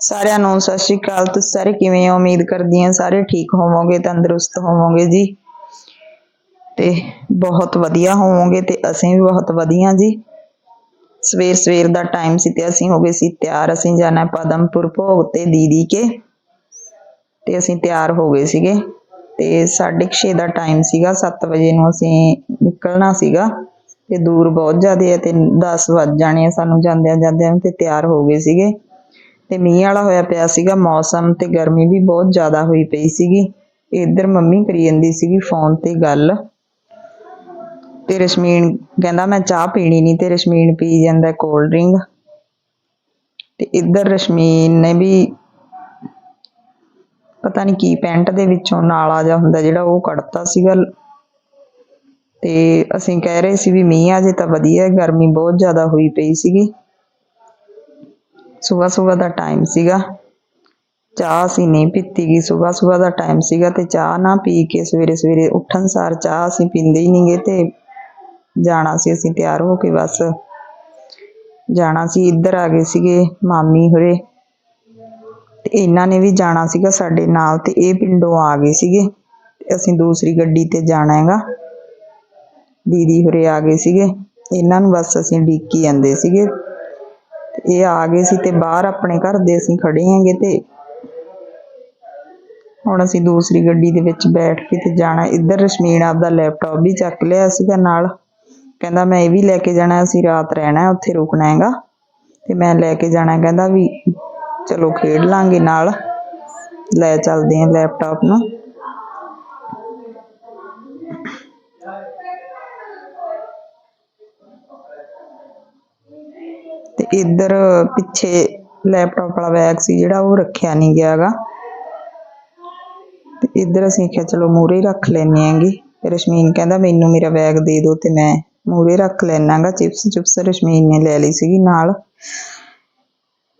ਸਾਰਿਆਂ ਨੂੰ ਸਤਿ ਸ਼੍ਰੀ ਅਕਾਲ ਤੁਸੀਂ ਸਾਰੇ ਕਿਵੇਂ ਹੋ? ਉਮੀਦ ਕਰਦੀ ਹਾਂ ਸਾਰੇ ਠੀਕ ਹੋਵੋਗੇ, ਤੰਦਰੁਸਤ ਹੋਵੋਗੇ ਜੀ। ਤੇ ਬਹੁਤ ਵਧੀਆ ਹੋਵੋਗੇ ਤੇ ਅਸੀਂ ਵੀ ਬਹੁਤ ਵਧੀਆ ਜੀ। ਸਵੇਰ ਸਵੇਰ ਦਾ ਟਾਈਮ ਸੀ ਤੇ ਅਸੀਂ ਹੋ ਗਏ ਸੀ ਤਿਆਰ। ਅਸੀਂ ਜਾਣਾ ਪਦਮਪੁਰ ਭੋਗ ਤੇ ਦੀਦੀ ਕੇ। ਤੇ ਅਸੀਂ ਤਿਆਰ ਹੋ ਗਏ ਸੀਗੇ। ਤੇ 6:30 ਦਾ ਟਾਈਮ ਸੀਗਾ 7 ਵਜੇ ਨੂੰ ਅਸੀਂ ਨਿਕਲਣਾ ਸੀਗਾ। ਤੇ ਦੂਰ ਬਹੁਤ ਜ਼ਿਆਦਾ ਹੈ ਤੇ 10 ਵੱਜ ਜਾਣੇ ਆ ਸਾਨੂੰ ਜਾਂਦਿਆਂ ਜਾਂਦਿਆਂ ਤੇ ਤਿਆਰ ਹੋ ਗਏ ਸੀਗੇ। ਤੇ ਮੀਂਹ ਵਾਲਾ ਹੋਇਆ ਪਿਆ ਸੀਗਾ ਮੌਸਮ ਤੇ ਗਰਮੀ ਵੀ ਬਹੁਤ ਜ਼ਿਆਦਾ ਹੋਈ ਪਈ ਸੀਗੀ। ਇੱਧਰ ਮੰਮੀ ਕਰੀ ਜਾਂਦੀ ਸੀਗੀ ਫੋਨ ਤੇ ਗੱਲ। ਤੇ ਰਸ਼ਮੀਨ ਕਹਿੰਦਾ, ਮੈਂ ਚਾਹ ਪੀਣੀ ਨਹੀਂ ਤੇ ਰਸ਼ਮੀਨ ਪੀ ਜਾਂਦਾ ਕੋਲਡ ਡਰਿੰਕ ਤੇ ਇੱਧਰ ਰਸ਼ਮੀਨ ਨੇ ਵੀ ਪਤਾ ਨਹੀਂ ਕੀ ਪੈਂਟ ਦੇ ਵਿੱਚੋਂ ਨਾਲਾ ਜਿਹਾ ਹੁੰਦਾ ਜਿਹੜਾ ਉਹ ਕੱਢਤਾ ਸੀਗਾ। ਤੇ ਅਸੀਂ ਕਹਿ ਰਹੇ ਸੀ ਵੀ ਮੀਂਹ ਆ ਜੇ ਤਾਂ ਵਧੀਆ, ਗਰਮੀ ਬਹੁਤ ਜ਼ਿਆਦਾ ਹੋਈ ਪਈ ਸੀਗੀ। ਸਵੇਰ ਸਵੇਰ ਦਾ ਟਾਈਮ ਸੀਗਾ। ਚਾਹ ਅਸੀਂ ਨਹੀਂ ਪੀਤੀ ਗਈ ਸਵੇਰ ਸਵੇਰ ਦਾ ਟਾਈਮ ਸੀਗਾ ਤੇ ਚਾਹ ਨਾ ਪੀ ਕੇ ਸਵੇਰੇ ਸਵੇਰੇ ਉੱਠਣ ਸਾਰ ਚਾਹ ਅਸੀਂ ਪੀਂਦੇ ਹੀ ਨਹੀਂਗੇ ਤੇ ਜਾਣਾ ਸੀ ਅਸੀਂ ਤਿਆਰ ਹੋ ਕੇ ਬਸ। ਜਾਣਾ ਸੀ, ਇੱਧਰ ਆ ਗਏ ਸੀਗੇ ਮਾਮੀ ਹੋਰੇ। ਤੇ ਇਹਨਾਂ ਨੇ ਵੀ ਜਾਣਾ ਸੀਗਾ ਸਾਡੇ ਨਾਲ ਤੇ ਇਹ ਪਿੰਡੋਂ ਆ ਗਏ ਸੀਗੇ। ਅਸੀਂ ਦੂਸਰੀ ਗੱਡੀ ਤੇ ਜਾਣਾ ਹੈਗਾ। ਦੀਦੀ ਹੋਰੇ ਆ ਗਏ ਸੀਗੇ। ਇਹਨਾਂ ਨੂੰ ਬਸ ਅਸੀਂ ਡੀਕੀ ਜਾਂਦੇ ਸੀਗੇ। ਇਹ ਆ ਗਏ ਸੀ ਤੇ ਬਾਹਰ ਆਪਣੇ ਘਰ ਦੇ ਅਸੀਂ ਖੜੇ ਹੈਗੇ ਤੇ ਹੁਣ ਅਸੀਂ ਦੂਸਰੀ ਗੱਡੀ ਦੇ ਵਿੱਚ ਬੈਠ ਕੇ ਤੇ ਜਾਣਾ। ਇੱਧਰ ਰਸ਼ਮੀਨ ਆਪਦਾ ਲੈਪਟਾਪ ਵੀ ਚੱਕ ਲਿਆ ਸੀਗਾ ਨਾਲ। ਕਹਿੰਦਾ ਮੈਂ ਇਹ ਵੀ ਲੈ ਕੇ ਜਾਣਾ, ਅਸੀਂ ਰਾਤ ਰਹਿਣਾ ਉੱਥੇ ਰੁਕਣਾ ਹੈਗਾ। ਤੇ ਮੈਂ ਲੈ ਕੇ ਜਾਣਾ ਕਹਿੰਦਾ ਵੀ ਚਲੋ ਖੇਡ ਲਾਂਗੇ ਨਾਲ। ਲੈ ਚੱਲਦੇ ਹਾਂ ਲੈਪਟਾਪ ਨੂੰ। ਇੱਧਰ ਪਿੱਛੇ ਲੈਪਟਾਪ ਵਾਲਾ ਬੈਗ ਸੀ ਜਿਹੜਾ ਉਹ ਰੱਖਿਆ ਨਹੀਂ ਗਿਆਗਾ ਤੇ ਇੱਧਰ ਅਸੀਂ ਆਖਿਆ ਚਲੋ ਮੂਰੇ ਹੀ ਰੱਖ ਲੈਨੇ ਆਂਗੇ ਤੇ ਰਸ਼ਮੀਨ ਕਹਿੰਦਾ, ਮੈਨੂੰ ਮੇਰਾ ਬੈਗ ਦੇ ਦਿਓ ਤੇ ਮੈਂ ਮੂਰੇ ਰੱਖ ਲੈਣਾਗਾ ਚਿਪਸ ਚਿਪਸ ਰਸ਼ਮੀਨ ਨੇ ਲੈ ਲਈ ਸੀਗੀ ਨਾਲ।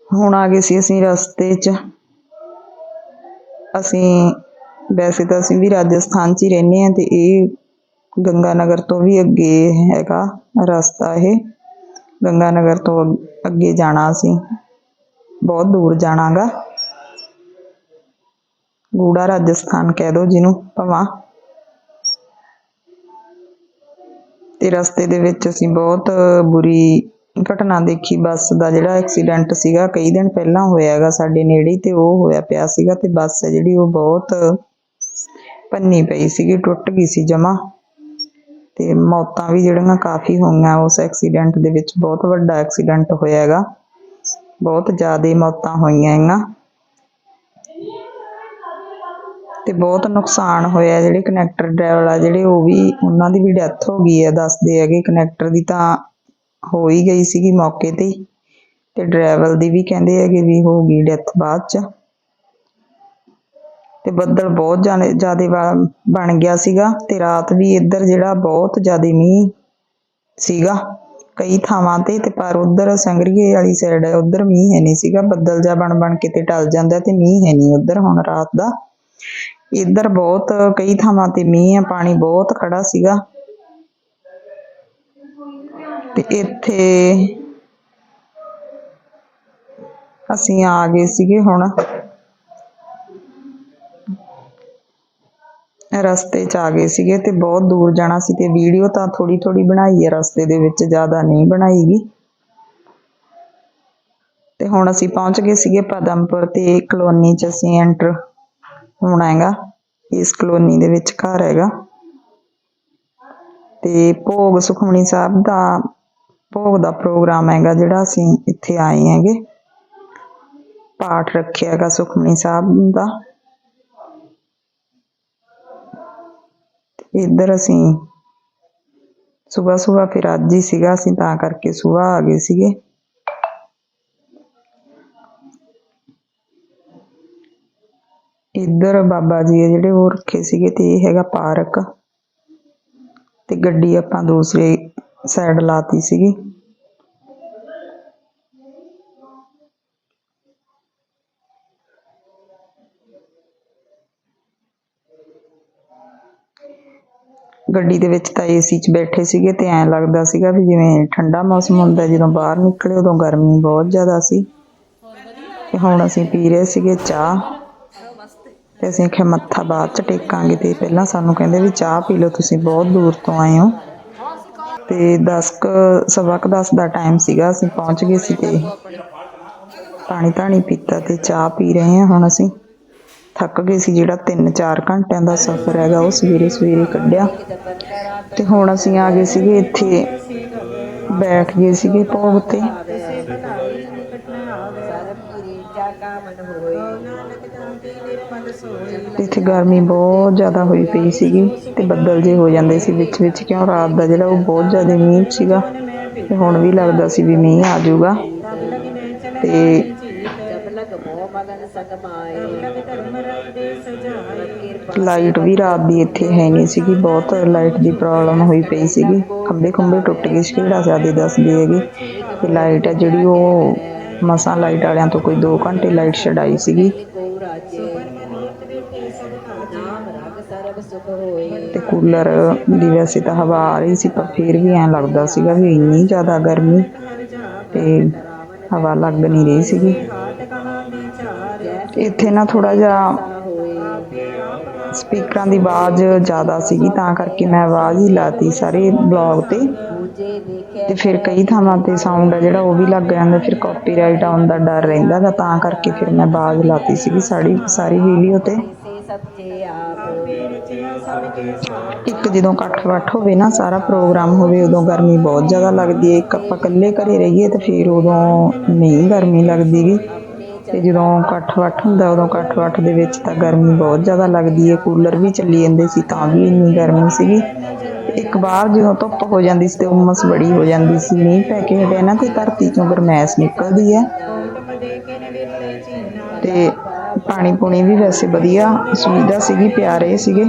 ਹੁਣ ਆ ਗਏ ਸੀ ਅਸੀਂ ਰਸਤੇ 'ਚ। ਅਸੀਂ ਵੈਸੇ ਤਾਂ ਅਸੀਂ ਵੀ ਰਾਜਸਥਾਨ 'ਚ ਹੀ ਰਹਿੰਦੇ ਆ ਤੇ ਇਹ ਗੰਗਾ ਨਗਰ ਤੋਂ ਵੀ ਅੱਗੇ ਹੈਗਾ ਰਸਤਾ ਇਹ। ਗੰਗਾ ਨਗਰ ਤੋਂ ਅੱਗ- ਅੱਗੇ ਜਾਣਾ ਅਸੀਂ ਬਹੁਤ ਦੂਰ ਜਾਣਾ ਗਾ ਗੂੜਾ ਰਾਜਸਥਾਨ ਕਹਿ ਦੋ ਜਿਹਨੂੰ ਭਵਾਂ। ਤੇ ਰਸਤੇ ਦੇ ਵਿੱਚ ਅਸੀਂ ਬਹੁਤ ਬੁਰੀ ਘਟਨਾ ਦੇਖੀ। ਬੱਸ ਦਾ ਜਿਹੜਾ ਐਕਸੀਡੈਂਟ ਸੀਗਾ, ਕਈ ਦਿਨ ਪਹਿਲਾਂ ਹੋਇਆ ਹੈਗਾ ਸਾਡੇ ਨੇੜੇ ਤੇ ਉਹ ਹੋਇਆ ਪਿਆ ਸੀਗਾ ਤੇ ਬੱਸ ਹੈ ਜਿਹੜੀ ਉਹ ਬਹੁਤ ਭੰਨੀ ਪਈ ਸੀਗੀ, ਟੁੱਟ ਗਈ ਸੀ ਜਮਾ। ਤੇ ਮੌਤਾਂ ਵੀ ਜਿਹੜੀਆਂ ਕਾਫੀ ਹੋਈਆਂ, ਉਸ ਐਕਸੀਡੈਂਟ ਦੇ ਵਿੱਚ ਬਹੁਤ ਵੱਡਾ ਐਕਸੀਡੈਂਟ ਹੋਇਆ ਹੈਗਾ। ਬਹੁਤ ਜ਼ਿਆਦਾ ਮੌਤਾਂ ਹੋਈਆਂ ਹੈਗੀਆਂ। ਤੇ ਬਹੁਤ ਨੁਕਸਾਨ ਹੋਇਆ ਜਿਹੜੇ ਕਨੈਕਟਰ ਡਰਾਈਵਰ ਆ, ਜਿਹੜੇ ਉਹ ਵੀ ਉਹਨਾਂ ਦੀ ਵੀ ਡੈਥ ਹੋ ਗਈ ਹੈ, ਦੱਸਦੇ ਹੈਗੇ ਕਨੈਕਟਰ ਦੀ ਤਾਂ ਹੋ ਹੀ ਗਈ ਸੀਗੀ ਮੌਕੇ ਤੇ ਤੇ ਡਰਾਈਵਰ ਦੀ ਵੀ ਕਹਿੰਦੇ ਹੈਗੇ ਵੀ ਹੋ ਗਈ ਡੈਥ ਬਾਅਦ ਚ। ਤੇ ਬੱਦਲ ਬਹੁਤ ਜ਼ਿਆਦਾ ਬਣ ਗਿਆ ਸੀਗਾ ਤੇ ਰਾਤ ਵੀ ਇੱਧਰ ਜਿਹੜਾ ਬਹੁਤ ਜ਼ਿਆਦਾ ਮੀਂਹ ਸੀਗਾ ਕਈ ਥਾਵਾਂ ਤੇ ਤੇ ਪਰ ਉਧਰ ਸੰਗਰੀਏ ਵਾਲੀ ਸਾਈਡ ਹੈ ਉਧਰ ਮੀਂਹ ਹੈ ਨਹੀਂ ਸੀਗਾ, ਬੱਦਲ ਜਾ ਬਣ ਬਣ ਕੇ ਤੇ ਟਲ ਜਾਂਦਾ ਤੇ ਮੀਂਹ ਹੈ ਨਹੀਂ ਉਧਰ ਹੁਣ ਰਾਤ ਦਾ। ਇੱਧਰ ਬਹੁਤ ਕਈ ਥਾਵਾਂ ਤੇ ਮੀਂਹ ਆ, ਪਾਣੀ ਬਹੁਤ ਖੜਾ ਸੀਗਾ। ਤੇ ਇੱਥੇ ਅਸੀਂ ਆ ਗਏ ਸੀਗੇ ਹੁਣ। ਰਸਤੇ 'ਚ ਆ ਗਏ ਸੀਗੇ ਤੇ ਬਹੁਤ ਦੂਰ ਜਾਣਾ ਸੀ ਤੇ ਵੀਡੀਓ ਤਾਂ ਥੋੜੀ ਥੋੜੀ ਬਣਾਈ ਹੈ, ਰਸਤੇ ਦੇ ਵਿੱਚ ਜ਼ਿਆਦਾ ਨਹੀਂ ਬਣਾਈਗੀ। ਤੇ ਹੁਣ ਅਸੀਂ ਪਹੁੰਚ ਗਏ ਸੀਗੇ ਪਦਮਪੁਰ ਤੇ ਕਲੋਨੀ 'ਚ ਅਸੀਂ ਐਂਟਰ ਹੋਣਾ ਹੈਗਾ, ਇਸ ਕਲੋਨੀ ਦੇ ਵਿੱਚ ਘਰ ਹੈਗਾ। ਤੇ ਭੋਗ ਸੁਖਮਣੀ ਸਾਹਿਬ ਦਾ, ਭੋਗ ਦਾ ਪ੍ਰੋਗਰਾਮ ਹੈਗਾ ਜਿਹੜਾ ਅਸੀਂ ਇੱਥੇ ਆਏ ਹੈਗੇ। ਪਾਠ ਰੱਖਿਆ ਹੈਗਾ ਸੁਖਮਣੀ ਸਾਹਿਬ ਦਾ। ਇੱਧਰ ਅਸੀਂ ਸਵੇਰ ਸਵੇਰ ਫਿਰ ਅੱਜ ਹੀ ਸੀਗਾ, ਅਸੀਂ ਤਾਂ ਕਰਕੇ ਸਵੇਰ ਆ ਗਏ ਸੀਗੇ। ਇੱਧਰ ਬਾਬਾ ਜੀ ਆ ਜਿਹੜੇ, ਉਹ ਰੱਖੇ ਸੀਗੇ ਤੇ ਇਹ ਹੈਗਾ ਪਾਰਕ। ਤੇ ਗੱਡੀ ਆਪਾਂ ਦੂਸਰੇ ਸਾਈਡ ਲਾਤੀ ਸੀਗੀ। ਗੱਡੀ ਦੇ ਵਿੱਚ ਤਾਂ ਏਸੀ 'ਚ ਬੈਠੇ ਸੀਗੇ ਤੇ ਐਂ ਲੱਗਦਾ ਸੀਗਾ ਵੀ ਜਿਵੇਂ ਠੰਡਾ ਮੌਸਮ ਹੁੰਦਾ ਜਦੋਂ ਬਾਹਰ ਨਿਕਲੇ ਉਦੋਂ ਗਰਮੀ ਬਹੁਤ ਜ਼ਿਆਦਾ ਸੀ। ਤੇ ਹੁਣ ਅਸੀਂ ਪੀ ਰਹੇ ਸੀਗੇ ਚਾਹ ਤੇ ਅਸੀਂ ਆਖਿਆ ਮੱਥਾ ਬਾਅਦ ਚ ਟੇਕਾਂਗੇ ਤੇ ਪਹਿਲਾਂ ਸਾਨੂੰ ਕਹਿੰਦੇ ਵੀ ਚਾਹ ਪੀ ਲਓ, ਤੁਸੀਂ ਬਹੁਤ ਦੂਰ ਤੋਂ ਆਏ ਹੋ। ਤੇ 10 ਕੁ, ਸਵਾ ਕੁ 10 ਦਾ ਟਾਈਮ ਸੀਗਾ, ਅਸੀਂ ਪਹੁੰਚ ਗਏ ਸੀ ਤੇ ਪਾਣੀ ਧਾਣੀ ਪੀਤਾ ਤੇ ਚਾਹ ਪੀ ਰਹੇ ਹਾਂ ਹੁਣ ਅਸੀਂ। ਥੱਕ ਗਏ ਸੀ ਜਿਹੜਾ 3-4 ਘੰਟਿਆਂ ਦਾ ਸਫ਼ਰ ਹੈਗਾ, ਉਹ ਸਵੇਰੇ ਸਵੇਰੇ ਕੱਢਿਆ। ਤੇ ਹੁਣ ਅਸੀਂ ਆ ਗਏ ਸੀਗੇ ਇੱਥੇ, ਬੈਠ ਗਏ ਸੀਗੇ ਭੋਗ ਤੇ। ਇੱਥੇ ਗਰਮੀ ਬਹੁਤ ਜ਼ਿਆਦਾ ਹੋਈ ਪਈ ਸੀਗੀ ਤੇ ਬੱਦਲ ਜੇ ਹੋ ਜਾਂਦੇ ਸੀ ਵਿੱਚ ਵਿੱਚ, ਕਿਉਂ ਰਾਤ ਦਾ ਜਿਹੜਾ ਉਹ ਬਹੁਤ ਜ਼ਿਆਦਾ ਮੀਂਹ ਸੀਗਾ। ਤੇ ਹੁਣ ਵੀ ਲੱਗਦਾ ਸੀ ਵੀ ਮੀਂਹ ਆ ਜਾਊਗਾ। ਤੇ ਲਾਈਟ ਵੀ ਰਾਤ ਦੀ ਇੱਥੇ ਹੈ ਨਹੀਂ ਸੀਗੀ, ਬਹੁਤ ਲਾਈਟ ਦੀ ਪ੍ਰੋਬਲਮ ਹੋਈ ਪਈ ਸੀਗੀ। ਖੰਭੇ ਖੰਭੇ ਟੁੱਟ ਗਏ ਸੀ, ਕਿਹੜਾ ਦੱਸਦੀ ਹੈਗੀ। ਤੇ ਲਾਈਟ ਹੈ ਜਿਹੜੀ ਉਹ ਮਸਾਂ ਲਾਈਟ ਵਾਲਿਆਂ ਤੋਂ ਕੋਈ 2 ਘੰਟੇ ਲਾਈਟ ਛਡਾਈ ਸੀਗੀ। ਤੇ ਕੂਲਰ ਦੀ ਵੈਸੇ ਤਾਂ ਹਵਾ ਆ ਰਹੀ ਸੀ, ਪਰ ਫਿਰ ਵੀ ਐਂ ਲੱਗਦਾ ਸੀਗਾ ਵੀ ਇੰਨੀ ਜ਼ਿਆਦਾ ਗਰਮੀ ਤੇ ਹਵਾ ਲੱਗ ਨਹੀਂ ਰਹੀ ਸੀਗੀ। ਇੱਥੇ ਨਾ ਥੋੜਾ ਜਿਹਾ ਸਪੀਕਰਾਂ ਦੀ ਆਵਾਜ਼ ਜ਼ਿਆਦਾ ਸੀਗੀ, ਤਾਂ ਕਰਕੇ ਮੈਂ ਆਵਾਜ਼ ਹੀ ਲਾਤੀ ਸਾਰੇ ਬਲੌਗ ਤੇ। ਤੇ ਫਿਰ ਕਈ ਥਾਵਾਂ ਤੇ ਸਾਊਂਡ ਆ ਜਿਹੜਾ, ਉਹ ਵੀ ਲੱਗ ਜਾਂਦਾ, ਫਿਰ ਕਾਪੀਰਾਈਟ ਆਉਣ ਦਾ ਡਰ ਰਹਿੰਦਾ ਗਾ, ਤਾਂ ਕਰਕੇ ਫਿਰ ਮੈਂ ਆਵਾਜ਼ ਲਾਤੀ ਸੀਗੀ ਸਾਰੀ ਸਾਰੀ ਵੀਡੀਓ ਤੇ। ਇੱਕ ਜਦੋਂ ਇਕੱਠ ਵੱਠ ਹੋਵੇ ਨਾ, ਸਾਰਾ ਪ੍ਰੋਗਰਾਮ ਹੋਵੇ, ਉਦੋਂ ਗਰਮੀ ਬਹੁਤ ਜ਼ਿਆਦਾ ਲੱਗਦੀ ਹੈ ਇੱਕ ਆਪਾਂ ਇਕੱਲੇ ਘਰੇ ਰਹੀਏ ਤੇ ਫਿਰ ਉਦੋਂ ਨਹੀਂ ਗਰਮੀ ਲੱਗਦੀ ਗੀ। ਤੇ ਜਦੋਂ ਇਕੱਠ ਵੱਠ ਹੁੰਦਾ, ਉਦੋਂ ਇਕੱਠ ਵੱਠ ਦੇ ਵਿੱਚ ਤਾਂ ਗਰਮੀ ਬਹੁਤ ਜ਼ਿਆਦਾ ਲੱਗਦੀ ਹੈ ਕੂਲਰ ਵੀ ਚੱਲੀ ਜਾਂਦੇ ਸੀ, ਤਾਂ ਵੀ ਇੰਨੀ ਗਰਮੀ ਸੀਗੀ। ਇੱਕ ਵਾਰ ਜਦੋਂ ਧੁੱਪ ਹੋ ਜਾਂਦੀ ਸੀ ਤੇ ਉਮਸ ਬੜੀ ਹੋ ਜਾਂਦੀ ਸੀ। ਮੀਂਹ ਪੈ ਕੇ ਹਟਿਆ ਨਾ ਤੇ ਧਰਤੀ ਚੋਂ ਗਰਮੈਸ਼ ਨਿਕਲਦੀ ਹੈ ਤੇ ਪਾਣੀ ਪੂਣੀ ਵੀ ਵੈਸੇ ਵਧੀਆ ਸੁਵਿਧਾ ਸੀਗੀ, ਪਿਆਰੇ ਸੀਗੇ।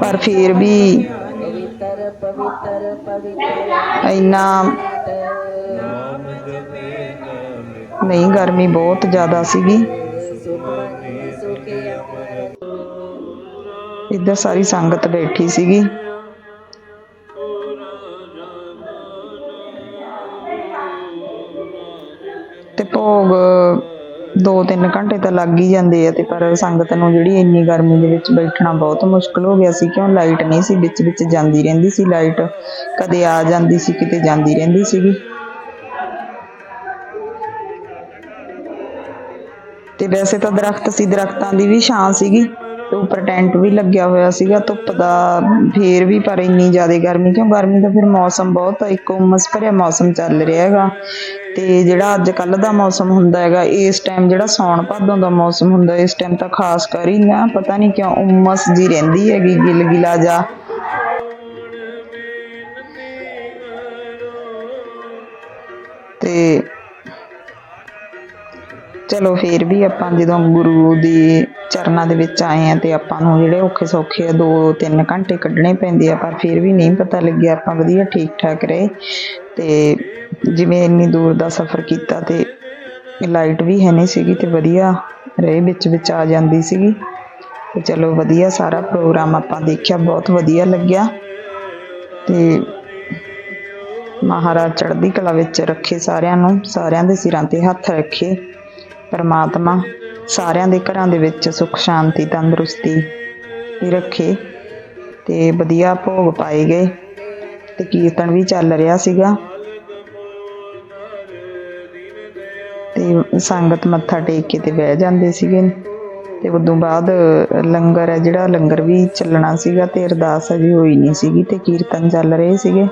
ਪਰ ਫਿਰ ਵੀ ਇੰਨਾ ਨਹੀਂ, ਗਰਮੀ ਬਹੁਤ ਜ਼ਿਆਦਾ ਸੀਗੀ। ਸੁਖਮਨੀ ਇੱਧਰ ਸਾਰੀ ਸੰਗਤ ਬੈਠੀ ਸੀਗੀ। ਤੇ ਭੋਗ 2-3 ਘੰਟੇ ਤਾਂ ਲੱਗ ਹੀ ਜਾਂਦੇ ਆ ਤੇ ਪਰ ਸੰਗਤ ਨੂੰ ਜਿਹੜੀ ਇੰਨੀ ਗਰਮੀ ਦੇ ਵਿੱਚ ਬੈਠਣਾ ਬਹੁਤ ਮੁਸ਼ਕਲ ਹੋ ਗਿਆ ਸੀ, ਕਿਉਂ ਲਾਈਟ ਨਹੀਂ ਸੀ ਵਿੱਚ ਵਿੱਚ ਜਾਂਦੀ ਰਹਿੰਦੀ ਸੀ ਲਾਈਟ। ਕਦੇ ਆ ਜਾਂਦੀ ਸੀ, ਕਿਤੇ ਜਾਂਦੀ ਰਹਿੰਦੀ ਸੀਗੀ। ਤੇ ਵੈਸੇ ਤਾਂ ਦਰਖਤ ਸੀ, ਦਰਖਤਾਂ ਦੀ ਵੀ ਛਾਂ ਸੀਗੀ ਤੇ ਉੱਪਰ ਟੈਂਟ ਵੀ ਲੱਗਿਆ ਹੋਇਆ ਸੀਗਾ, ਧੁੱਪ ਦਾ ਫੇਰ ਵੀ, ਪਰ ਇੰਨੀ ਜ਼ਿਆਦਾ ਗਰਮੀ, ਕਿਉਂ ਗਰਮੀ ਦਾ ਫਿਰ ਮੌਸਮ ਬਹੁਤ ਇੱਕ ਉਮਸ ਭਰਿਆ ਮੌਸਮ ਚੱਲ ਰਿਹਾ ਹੈਗਾ ਤੇ ਜਿਹੜਾ ਅੱਜ ਕੱਲ ਦਾ ਮੌਸਮ ਹੁੰਦਾ ਹੈਗਾ, ਇਸ ਟਾਈਮ ਜਿਹੜਾ ਸੌਣ ਭਾਦੋਂ ਦਾ ਮੌਸਮ ਹੁੰਦਾ, ਇਸ ਟਾਈਮ ਤਾਂ ਖਾਸ ਕਰ ਹੀ ਨਾ, ਪਤਾ ਨਹੀਂ ਕਿਉਂ ਉਮਸ ਜੀ ਰਹਿੰਦੀ ਹੈਗੀ, ਗਿਲਗਿਲਾ ਜਾ ਤੇ ਚਲੋ ਫੇਰ ਵੀ ਆਪਾਂ ਜਦੋਂ ਗੁਰੂ ਦੀ ਚਰਨਾਂ ਦੇ ਵਿੱਚ ਆਏ ਆ ਤੇ ਆਪਾਂ ਨੂੰ ਜਿਹੜੇ ਔਖੇ ਸੌਖੇ ਆ 2-3 ਘੰਟੇ ਕੱਢਣੇ ਪੈਂਦੇ ਆ, ਪਰ ਫੇਰ ਵੀ ਨਹੀਂ ਪਤਾ ਲੱਗਿਆ ਆਪਾਂ ਵਧੀਆ ਠੀਕ ਠਾਕ ਰਹੇ ਤੇ ਜਿਵੇਂ ਇੰਨੀ ਦੂਰ ਦਾ ਸਫ਼ਰ ਕੀਤਾ ਤੇ ਲਾਈਟ ਵੀ ਹੈ ਨਹੀਂ ਸੀਗੀ ਤੇ ਵਧੀਆ ਰਹੇ ਵਿੱਚ ਵਿੱਚ ਆ ਜਾਂਦੀ ਸੀਗੀ। ਤੇ ਚਲੋ ਵਧੀਆ ਸਾਰਾ ਪ੍ਰੋਗਰਾਮ ਆਪਾਂ ਦੇਖਿਆ, ਬਹੁਤ ਵਧੀਆ ਲੱਗਿਆ। ਤੇ ਮਹਾਰਾਜ ਚੜ੍ਹਦੀ ਕਲਾ ਵਿੱਚ ਰੱਖੇ ਸਾਰਿਆਂ ਨੂੰ, ਸਾਰਿਆਂ ਦੇ ਸਿਰਾਂ ਤੇ ਹੱਥ ਰੱਖੇ। ਪਰਮਾਤਮਾ ਸਾਰਿਆਂ ਦੇ ਘਰਾਂ ਦੇ ਵਿੱਚ ਸੁੱਖ, ਸ਼ਾਂਤੀ, ਤੰਦਰੁਸਤੀ ਹੀ ਰੱਖੇ ਤੇ ਵਧੀਆ ਭੋਗ ਪਾਏ ਗਏ ਤੇ ਕੀਰਤਨ ਵੀ ਚੱਲ ਰਿਹਾ ਸੀਗਾ। ਤੇ ਸੰਗਤ ਮੱਥਾ ਟੇਕ ਕੇ ਤੇ ਬਹਿ ਜਾਂਦੇ ਸੀਗੇ। ਤੇ ਉਦੋਂ ਬਾਅਦ ਲੰਗਰ ਹੈ ਜਿਹੜਾ, ਲੰਗਰ ਵੀ ਚੱਲਣਾ ਸੀਗਾ ਤੇ ਅਰਦਾਸ ਅਜੇ ਹੋਈ ਨਹੀਂ ਸੀਗੀ ਤੇ ਕੀਰਤਨ ਚੱਲ ਰਹੇ ਸੀਗੇ।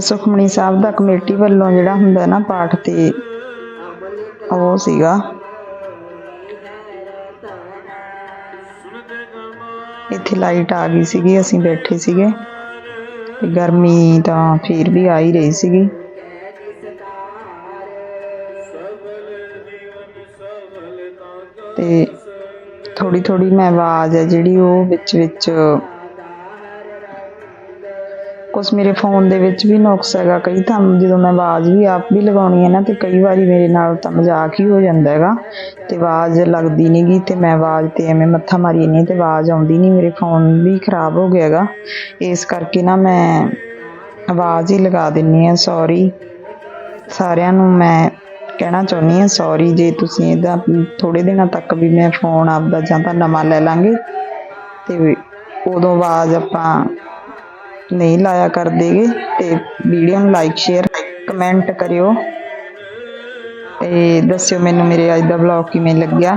ਸੁਖਮਣੀ ਸਾਹਿਬ ਦਾ ਕਮੇਟੀ ਵੱਲੋਂ ਜਿਹੜਾ ਹੁੰਦਾ ਨਾ ਪਾਠ ਤੇ ਉਹ ਸੀਗਾ। ਇੱਥੇ ਲਾਈਟ ਆ ਗਈ ਸੀਗੀ, ਅਸੀਂ ਬੈਠੇ ਸੀਗੇ। ਤੇ ਗਰਮੀ ਤਾਂ ਫਿਰ ਵੀ ਆ ਹੀ ਰਹੀ ਸੀਗੀ। ਤੇ ਥੋੜੀ ਥੋੜੀ ਮੈਂ ਆਵਾਜ਼ ਹੈ ਜਿਹੜੀ ਉਹ ਵਿੱਚ ਵਿੱਚ ਕੁਛ ਮੇਰੇ ਫੋਨ ਦੇ ਵਿੱਚ ਵੀ ਨੁਕਸ ਹੈਗਾ। ਕਈ ਤਾਂ ਜਦੋਂ ਮੈਂ ਆਵਾਜ਼ ਵੀ ਆਪ ਵੀ ਲਗਾਉਣੀ ਹੈ ਨਾ, ਤੇ ਕਈ ਵਾਰੀ ਮੇਰੇ ਨਾਲ ਤਾਂ ਮਜ਼ਾਕ ਹੀ ਹੋ ਜਾਂਦਾ ਹੈਗਾ। ਤੇ ਆਵਾਜ਼ ਲੱਗਦੀ ਨੀ ਗੀ, ਤੇ ਮੈਂ ਆਵਾਜ਼ ਤੇ ਐਵੇਂ ਮੱਥਾ ਮਾਰੀ ਨਹੀਂ ਤੇ ਆਵਾਜ਼ ਆਉਂਦੀ ਨਹੀਂ ਮੇਰੇ ਫੋਨ ਵੀ ਖਰਾਬ ਹੋ ਗਿਆ ਹੈਗਾ। ਇਸ ਕਰਕੇ ਨਾ ਮੈਂ ਆਵਾਜ਼ ਹੀ ਲਗਾ ਦਿੰਨੀ ਆ ਸੌਰੀ ਸਾਰਿਆਂ ਨੂੰ ਮੈਂ ਕਹਿਣਾ ਚਾਹੁੰਦੀ ਹਾਂ ਸੌਰੀ ਜੇ ਤੁਸੀਂ ਇਹਦਾ ਥੋੜੇ ਦਿਨਾਂ ਤੱਕ ਵੀ ਮੈਂ ਫੋਨ ਆਪਦਾ ਜਾਂ ਤਾਂ ਨਵਾਂ ਲੈ ਲਾਂਗੇ, ਤੇ ਉਦੋਂ ਆਵਾਜ਼ ਆਪਾਂ ਨਹੀਂ ਲਾਇਆ ਕਰਦੇਗੇ ਤੇ ਵੀਡੀਓ ਨੂੰ ਲਾਈਕ ਸ਼ੇਅਰ ਕਮੈਂਟ ਕਰਿਓ। ਤੇ ਦੱਸਿਓ ਮੈਨੂੰ ਮੇਰੇ ਅੱਜ ਦਾ ਵਲੌਗ ਕਿਵੇਂ ਲੱਗਿਆ।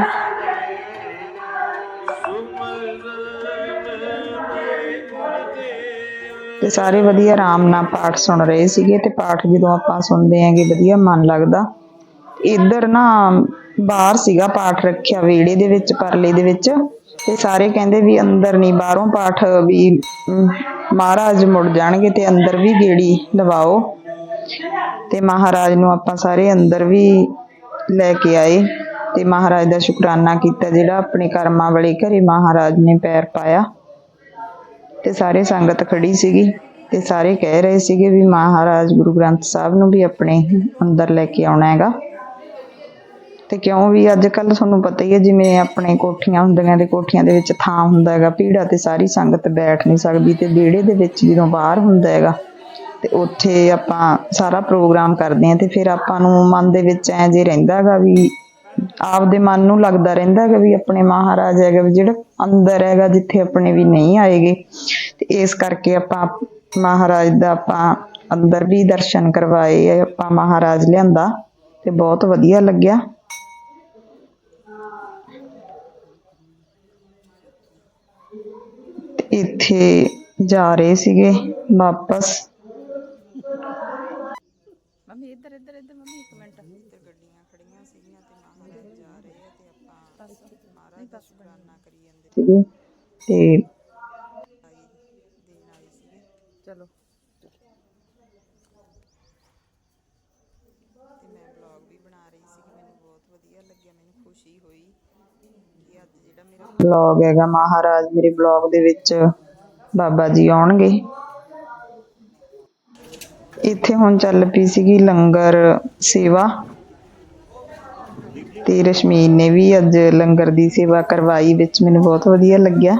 ਤੇ ਸਾਰੇ ਵਧੀਆ ਆਰਾਮ ਨਾਲ ਪਾਠ ਸੁਣ ਰਹੇ ਸੀਗੇ, ਤੇ ਪਾਠ ਜਦੋਂ ਆਪਾਂ ਸੁਣਦੇ ਆਂਗੇ ਵਧੀਆ ਮਨ ਲੱਗਦਾ। ਇੱਧਰ ਨਾ ਬਾਹਰ ਸੀਗਾ ਪਾਠ ਰੱਖਿਆ, ਵਿਹੜੇ ਦੇ ਵਿੱਚ, ਪਰਲੇ ਦੇ ਵਿੱਚ। ਤੇ ਸਾਰੇ ਕਹਿੰਦੇ ਵੀ ਅੰਦਰ ਨਹੀਂ ਬਾਹਰੋਂ ਪਾਠ ਵੀ ਮਹਾਰਾਜ ਮੁੜ ਜਾਣਗੇ ਤੇ ਅੰਦਰ ਵੀ ਗੇੜੀ ਲਵਾਓ। ਤੇ ਮਹਾਰਾਜ ਨੂੰ ਆਪਾਂ ਸਾਰੇ ਅੰਦਰ ਵੀ ਲੈ ਕੇ ਆਏ। ਤੇ ਮਹਾਰਾਜ ਦਾ ਸ਼ੁਕਰਾਨਾ ਕੀਤਾ ਜਿਹੜਾ ਆਪਣੇ ਕਰਮਾਂ ਵਾਲੇ ਘਰੇ ਮਹਾਰਾਜ ਨੇ ਪੈਰ ਪਾਇਆ। ਤੇ ਸਾਰੇ ਸੰਗਤ ਖੜੀ ਸੀਗੀ ਤੇ ਸਾਰੇ ਕਹਿ ਰਹੇ ਸੀਗੇ ਵੀ ਮਹਾਰਾਜ ਗੁਰੂ ਗ੍ਰੰਥ ਸਾਹਿਬ ਨੂੰ ਵੀ ਆਪਣੇ ਅੰਦਰ ਲੈ ਕੇ ਆਉਣਾ ਹੈਗਾ। ਤੇ ਕਿਉਂ ਵੀ ਅੱਜ ਕੱਲ ਤੁਹਾਨੂੰ ਪਤਾ ਹੀ ਹੈ, ਜਿਵੇਂ ਆਪਣੇ ਕੋਠੀਆਂ ਹੁੰਦੀਆਂ ਤੇ ਕੋਠੀਆਂ ਦੇ ਵਿੱਚ ਥਾਂ ਹੁੰਦਾ ਹੈਗਾ ਪੀੜਾ ਤੇ ਸਾਰੀ ਸੰਗਤ ਬੈਠ ਨਹੀਂ ਸਕਦੀ ਤੇ ਵਿਹੜੇ ਦੇ ਵਿੱਚ ਜਦੋਂ ਬਾਹਰ ਹੁੰਦਾ ਹੈਗਾ, ਤੇ ਉੱਥੇ ਆਪਾਂ ਸਾਰਾ ਪ੍ਰੋਗਰਾਮ ਕਰਦੇ ਆਂ ਤੇ ਫਿਰ ਆਪਾਂ ਨੂੰ ਮਨ ਦੇ ਵਿੱਚ ਐਂ ਜੇ ਰਹਿੰਦਾ ਹੈਗਾ ਵੀ ਆਪਦੇ ਮਨ ਨੂੰ ਲੱਗਦਾ ਰਹਿੰਦਾ ਹੈਗਾ ਵੀ ਆਪਣੇ ਮਹਾਰਾਜ ਹੈਗਾ ਵੀ ਜਿਹੜਾ ਅੰਦਰ ਹੈਗਾ ਜਿੱਥੇ ਆਪਣੇ ਵੀ ਨਹੀਂ ਆਏਗੇ, ਤੇ ਇਸ ਕਰਕੇ ਆਪਾਂ ਮਹਾਰਾਜ ਦਾ ਆਪਾਂ ਅੰਦਰ ਵੀ ਦਰਸ਼ਨ ਕਰਵਾਏ, ਆਪਾਂ ਮਹਾਰਾਜ ਲਿਆਂਦਾ ਤੇ ਬਹੁਤ ਵਧੀਆ ਲੱਗਿਆ। ਇੱਥੇ ਜਾ ਰਹੇ ਸੀਗੇ ਵਾਪਸ। ਮੰਮੀ ਇੱਧਰ ਇੱਧਰ ਇੱਧਰ ਮੰਮੀ ਇੱਕ ਮਿੰਟ। ਇੱਧਰ ਗੱਡੀਆਂ ਖੜੀਆਂ ਸੀਗੀਆਂ ਤੇ ਮਹਾਰਾਜ ਜਾ ਰਹੇ ਆ ਤੇ ਆਪਾਂ ਮਹਾਰਾਜ ਦਾ ਸ਼ੁਕਰਾਨਾ ਕਰੀ ਜਾਂਦੇ ਸੀਗੇ ਤੇ ਦੇਣ ਆਏ ਸੀਗੇ ਚਲੋ ਤੇ ਮੈਂ ਵਲੌਗ ਵੀ ਬਣਾ ਰਹੀ ਸੀ ਮੈਨੂੰ ਬਹੁਤ ਵਧੀਆ ਲੱਗਿਆ ਮੈਨੂੰ ਖੁਸ਼ੀ ਹੋਈ ਕਿ ਅੱਜ ਜਿਹੜਾ ਹੈਗਾ ਮਹਾਰਾਜ, ਮੇਰੇ ਵਲੌਗ ਦੇ ਵਿੱਚ ਬਾਬਾ ਜੀ ਆਉਣਗੇ। ਇੱਥੇ ਹੁਣ ਚੱਲ ਪਈ ਸੀਗੀ ਲੰਗਰ ਸੇਵਾ ਤੇ ਰਸ਼ਮੀਨ ਨੇ ਵੀ ਅੱਜ ਲੰਗਰ ਦੀ ਸੇਵਾ ਕਰਵਾਈ, ਵਿੱਚ ਮੈਨੂੰ ਬਹੁਤ ਵਧੀਆ ਲੱਗਿਆ।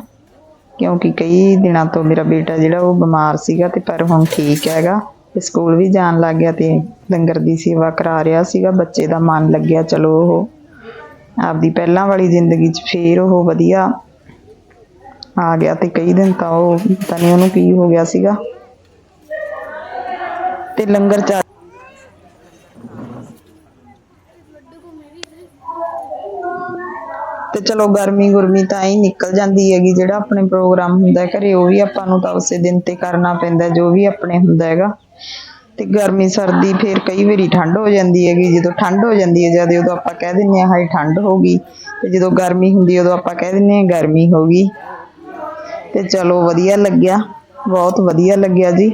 ਕਿਉਂਕਿ ਕਈ ਦਿਨਾਂ ਤੋਂ ਮੇਰਾ ਬੇਟਾ ਜਿਹੜਾ ਉਹ ਬਿਮਾਰ ਸੀਗਾ ਤੇ ਪਰ ਹੁਣ ਠੀਕ ਹੈਗਾ ਤੇ ਸਕੂਲ ਵੀ ਜਾਣ ਲੱਗ ਗਿਆ ਤੇ ਲੰਗਰ ਦੀ ਸੇਵਾ ਕਰਾ ਰਿਹਾ ਸੀਗਾ, ਬੱਚੇ ਦਾ ਮਨ ਲੱਗਿਆ ਚਲੋ ਉਹ ਆਪਦੀ ਪਹਿਲਾਂ ਵਾਲੀ ਜ਼ਿੰਦਗੀ 'ਚ ਫੇਰ ਉਹ ਵਧੀਆ ਆ ਗਿਆ ਤੇ ਕਈ ਦਿਨ ਤਾਂ ਉਹ ਪਤਾ ਨਹੀਂ ਉਹਨੂੰ ਕੀ ਹੋ ਗਿਆ ਸੀਗਾ। ਤੇ ਲੰਗਰ ਚੱਲ ਤੇ ਚਲੋ ਗਰਮੀ ਗੁਰਮੀ ਤਾਂ ਹੀ ਨਿਕਲ ਜਾਂਦੀ ਹੈਗੀ, ਜਿਹੜਾ ਆਪਣੇ ਪ੍ਰੋਗਰਾਮ ਹੁੰਦਾ ਘਰੇ ਉਹ ਵੀ ਆਪਾਂ ਨੂੰ ਤਾਂ ਉਸੇ ਦਿਨ ਤੇ ਕਰਨਾ ਪੈਂਦਾ, ਜੋ ਵੀ ਆਪਣੇ ਹੁੰਦਾ ਹੈਗਾ। ਤੇ ਗਰਮੀ, ਸਰਦੀ ਫਿਰ ਕਈ ਵਾਰੀ ਠੰਡ ਹੋ ਜਾਂਦੀ ਹੈਗੀ, ਜਦੋਂ ਠੰਡ ਹੋ ਜਾਂਦੀ ਹੈ ਜਦ ਉਦੋਂ ਆਪਾਂ ਕਹਿ ਦਿੰਦੇ ਹਾਂ ਹਾਏ ਠੰਡ ਹੋ ਗਈ, ਤੇ ਜਦੋਂ ਗਰਮੀ ਹੁੰਦੀ ਉਦੋਂ ਆਪਾਂ ਕਹਿ ਦਿੰਦੇ ਹਾਂ ਗਰਮੀ ਹੋ ਗਈ। ਤੇ ਚਲੋ ਵਧੀਆ ਲੱਗਿਆ, ਬਹੁਤ ਵਧੀਆ ਲੱਗਿਆ ਜੀ।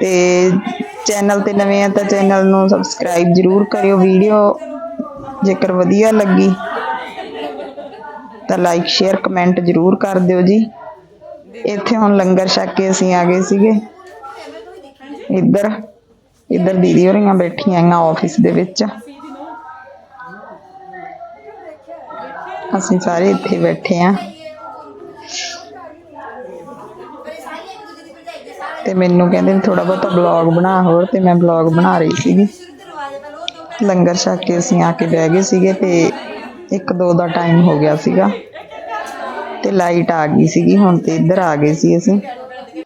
ਤੇ ਚੈਨਲ ਤੇ ਨਵੇਂ ਆ ਤਾਂ ਚੈਨਲ ਨੂੰ ਸਬਸਕ੍ਰਾਈਬ ਜਰੂਰ ਕਰਿਓ, ਵੀਡੀਓ ਜੇਕਰ ਵਧੀਆ ਲੱਗੀ, ਤਾਂ ਲਾਈਕ ਸ਼ੇਅਰ ਕਮੈਂਟ ਜਰੂਰ ਕਰ ਦਿਓ ਜੀ। ਇੱਥੇ ਹੁਣ ਲੰਗਰ ਛਕ ਕੇ ਅਸੀਂ ਆ ਗਏ ਸੀਗੇ। ਇੱਧਰ ਇੱਧਰ ਦੀਦੀ ਹੋਰੀਆਂ ਬੈਠੀਆਂ ਆ ਆਫਿਸ ਦੇ ਵਿੱਚ। ਅਸੀਂ ਸਾਰੇ ਇੱਥੇ ਬੈਠੇ ਆ ਤੇ ਮੈਨੂੰ ਕਹਿੰਦੇ ਥੋੜਾ ਬਹੁਤਾ ਬਲੌਗ ਬਣਾ ਹੋਰ, ਤੇ ਮੈਂ ਬਲੌਗ ਬਣਾ ਰਹੀ ਸੀਗੀ। ਲੰਗਰ ਛਕ ਕੇ ਅਸੀਂ ਆ ਕੇ ਬਹਿ ਗਏ ਸੀਗੇ ਤੇ ਇੱਕ ਦੋ ਦਾ ਟਾਈਮ ਹੋ ਗਿਆ ਸੀਗਾ। ਤੇ ਲਾਈਟ ਆ ਗਈ ਸੀਗੀ, ਹੁਣ ਤੇ ਇੱਧਰ ਆ ਗਏ ਸੀ ਅਸੀਂ।